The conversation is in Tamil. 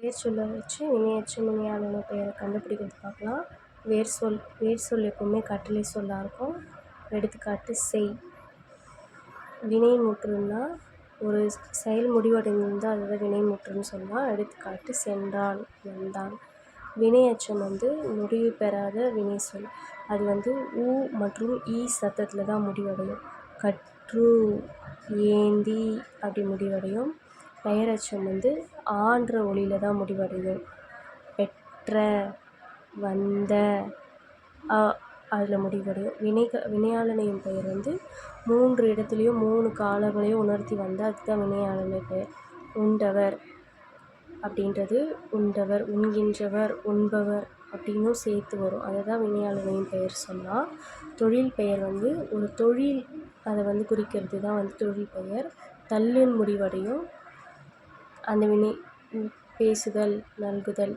வேர் சொல்ல வச்சு வினையெச்சம் வினையாளனை பெயரை கண்டுபிடிக்கிறது பார்க்கலாம். வேர் சொல் வேர் சொல் எப்போவுமே கட்டளை சொல்லாக இருக்கும். எடுத்துக்காட்டு செய். வினை முற்றுன்னா ஒரு செயல் முடிவடைந்திருந்தால் அதுதான் வினை முற்றுன்னு சொல்லலாம் எடுத்துக்காட்டு சென்றான் வந்தான் வினையெச்சம் வந்து முடிவு பெறாத வினை சொல். அது வந்து உ மற்றும் ஈ சத்தத்தில் தான் முடிவடையும். கற்று ஏந்தி அப்படி முடிவடையும். பெயரெச்சம் வந்து ஆன்ற ஒலியில் தான் முடிவடையும் பெற்ற வந்த அ அதில் முடிவடையும். வினைக வினையாளனையும் பெயர் வந்து மூன்று இடத்துலையும் மூணு காலங்களையும் உணர்த்தி வந்தால் அதுதான் வினையாளனை பெயர். உண்டவர் அப்படின்றது உண்டவர் உண்கின்றவர் உண்பவர் அப்படின்னும் சேர்த்து வரும். அதை தான் வினையாளனையும் பெயர் சொன்னால் தொழில் பெயர் வந்து ஒரு தொழில் அதை வந்து குறிக்கிறது தான் வந்து தொழில் பெயர். தள்ளுன்னு முடிவடையும். அந்த வினை பேசுதல் நல்குதல்.